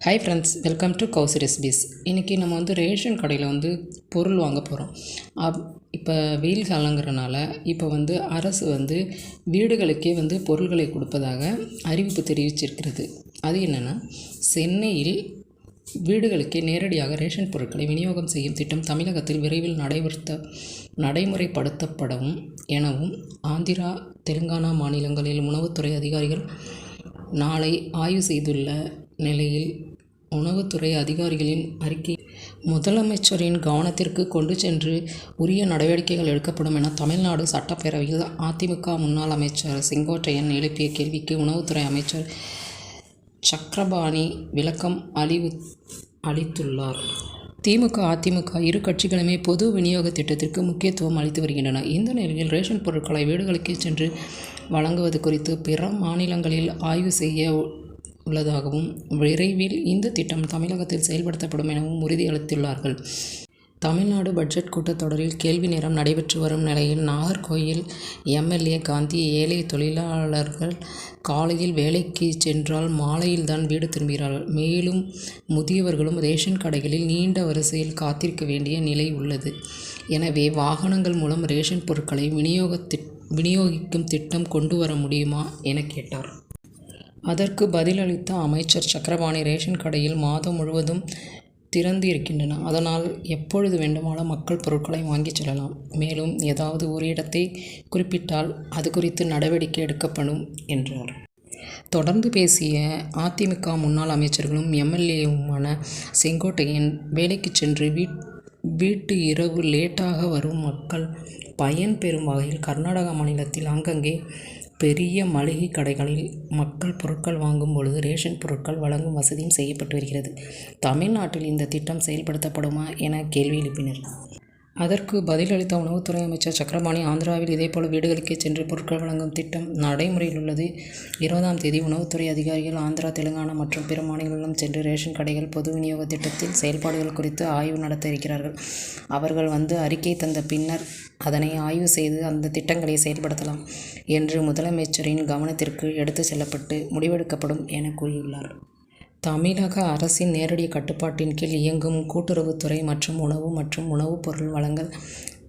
Hi friends welcome to கவுஸ் recipes இன்றைக்கி நம்ம வந்து ரேஷன் கடையில் வந்து பொருள் வாங்க போகிறோம் அப் இப்போ வெயில் காலங்கிறனால இப்போ வந்து அரசு வந்து வீடுகளுக்கே வந்து பொருள்களை கொடுப்பதாக அறிவிப்பு தெரிவிச்சிருக்கிறது. அது என்னென்னா சென்னையில் வீடுகளுக்கே நேரடியாக ரேஷன் பொருட்களை விநியோகம் செய்யும் திட்டம் தமிழகத்தில் விரைவில் நடைபெறுத்த நடைமுறைப்படுத்தப்படவும் எனவும் ஆந்திரா தெலுங்கானா மாநிலங்களில் உணவுத்துறை அதிகாரிகள் நாளை ஆய்வு செய்துள்ள நிலையில் உணவுத்துறை அதிகாரிகளின் அறிக்கை முதலமைச்சரின் கவனத்திற்கு கொண்டு சென்று உரிய நடவடிக்கைகள் எடுக்கப்படும் என தமிழ்நாடு சட்டப்பேரவையில் அதிமுக முன்னாள் அமைச்சர் செங்கோட்டையன் எழுப்பிய கேள்விக்கு உணவுத்துறை அமைச்சர் சக்கரபாணி விளக்கம் அழிவு அளித்துள்ளார். திமுக அதிமுக இரு கட்சிகளுமே பொது விநியோக திட்டத்திற்கு முக்கியத்துவம் அளித்து வருகின்றன. இந்த நிலையில் ரேஷன் பொருட்களை வீடுகளுக்கே சென்று வழங்குவது குறித்து பிற மாநிலங்களில் ஆய்வு செய்ய உள்ளதாகவும் விரைவில் இந்த திட்டம் தமிழகத்தில் செயல்படுத்தப்படும் எனவும் உறுதியளித்துள்ளார்கள் தமிழ்நாடு பட்ஜெட் கூட்டத்தொடரில் கேள்வி நேரம் நடைபெற்று வரும் நிலையில் நாகர்கோயில் எம்எல்ஏ காந்தி ஏழை தொழிலாளர்கள் காலையில் வேலைக்கு சென்றால் மாலையில்தான் வீடு திரும்புகிறார்கள். மேலும் முதியவர்களும் ரேஷன் கடைகளில் நீண்ட வரிசையில் காத்திருக்க வேண்டிய நிலை உள்ளது. எனவே வாகனங்கள் மூலம் ரேஷன் பொருட்களை விநியோக விநியோகிக்கும் திட்டம் கொண்டு வர முடியுமா என கேட்டார். அதற்கு பதிலளித்த அமைச்சர் சக்கரபாணி ரேஷன் கடையில் மாதம் முழுவதும் திறந்து இருக்கின்றன அதனால் எப்பொழுது வேண்டுமானாலும் மக்கள் பொருட்களை வாங்கிச் செல்லலாம். மேலும் ஏதாவது ஒரு இடத்தை குறிப்பிட்டால் அது குறித்து நடவடிக்கை எடுக்கப்படும் என்றார். தொடர்ந்து பேசிய அதிமுக முன்னாள் அமைச்சர்களும் எம்எல்ஏவுமான செங்கோட்டையன் வேலைக்கு சென்று வீட் வீட்டு இரவு லேட்டாக வரும் மக்கள் பயன் பெறும் வகையில் கர்நாடகா மாநிலத்தில் அங்கங்கே பெரிய மளிகை கடைகளில் மக்கள் பொருட்கள் வாங்கும் பொழுது ரேஷன் பொருட்கள் வழங்கும் வசதியும் செய்யப்பட்டு வருகிறது. தமிழ்நாட்டில் இந்த திட்டம் செயல்படுத்தப்படுமா என கேள்வி எழுப்பினர். அதற்கு பதிலளித்த உணவுத்துறை அமைச்சர் சக்கரபாணி ஆந்திராவில் இதேபோல் வீடுகளுக்கே சென்று பொருட்கள் வழங்கும் திட்டம் நடைமுறையில் உள்ளது. இருபதாம் தேதி உணவுத்துறை அதிகாரிகள் ஆந்திரா தெலுங்கானா மற்றும் பிற மாநிலங்களிலும் சென்று ரேஷன் கடைகள் பொது விநியோக திட்டத்தில் செயல்பாடுகள் குறித்து ஆய்வு நடத்த இருக்கிறார்கள். அவர்கள் வந்து அறிக்கை தந்த பின்னர் அதனை ஆய்வு செய்து அந்த திட்டங்களை செயல்படுத்தலாம் என்று முதலமைச்சரின் கவனத்திற்கு எடுத்து செல்லப்பட்டு முடிவெடுக்கப்படும் என கூறியுள்ளார். தமிழக அரசின் நேரடி கட்டுப்பாட்டின் கீழ் இயங்கும் கூட்டுறவுத்துறை மற்றும் உணவு மற்றும் உணவுப் பொருள் வழங்கல்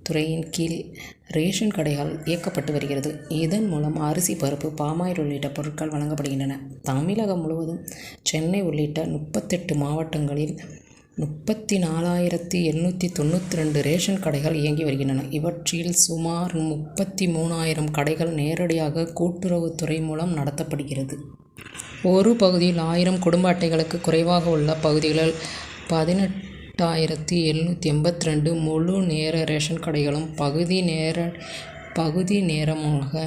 துறையின் கீழ் ரேஷன் கடைகள் இயக்கப்பட்டு வருகிறது. இதன் மூலம் அரிசி பருப்பு பாமாயில் உள்ளிட்ட பொருட்கள் வழங்கப்படுகின்றன. தமிழகம் முழுவதும் சென்னை உள்ளிட்ட முப்பத்தெட்டு மாவட்டங்களில் முப்பத்தி நாலாயிரத்தி எண்ணூற்றி தொண்ணூற்றி ரெண்டு ரேஷன் கடைகள் இயங்கி வருகின்றன. இவற்றில் சுமார் முப்பத்தி மூணாயிரம் கடைகள் நேரடியாக கூட்டுறவுத்துறை மூலம் நடத்தப்படுகிறது. ஒரு பகுதியில் ஆயிரம் குடும்ப அட்டைகளுக்கு குறைவாக உள்ள பகுதிகளில் பதினெட்டாயிரத்தி எழுநூற்றி எண்பத்தி ரெண்டு முழு நேர ரேஷன் கடைகளும் பகுதி நேர பகுதி நேரமாக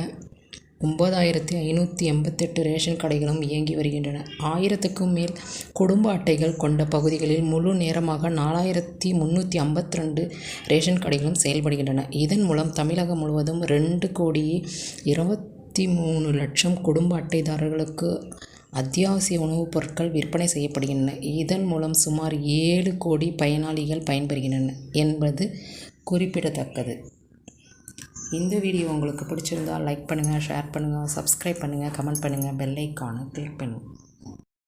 ஒம்பதாயிரத்தி ஐநூற்றி எண்பத்தெட்டு ரேஷன் கடைகளும் இயங்கி வருகின்றன. ஆயிரத்துக்கும் மேல் குடும்ப அட்டைகள் கொண்ட பகுதிகளில் முழு நேரமாக நாலாயிரத்தி முந்நூற்றி ஐம்பத்தி ரெண்டு ரேஷன் கடைகளும் செயல்படுகின்றன. இதன் மூலம் தமிழகம் முழுவதும் ரெண்டு கோடியே இருபத்தி மூணு லட்சம் குடும்ப அட்டைதாரர்களுக்கு அத்தியாவசிய உணவுப் பொருட்கள் விற்பனை செய்யப்படுகின்றன. இதன் மூலம் சுமார் ஏழு கோடி பயனாளிகள் பயன்பெறுகின்றன என்பது குறிப்பிடத்தக்கது. இந்த வீடியோ உங்களுக்கு பிடிச்சிருந்தால் லைக் பண்ணுங்கள் ஷேர் பண்ணுங்கள் சப்ஸ்கிரைப் பண்ணுங்கள் கமெண்ட் பண்ணுங்கள் பெல் ஐக்கானை கிளிக் பண்ணுங்கள்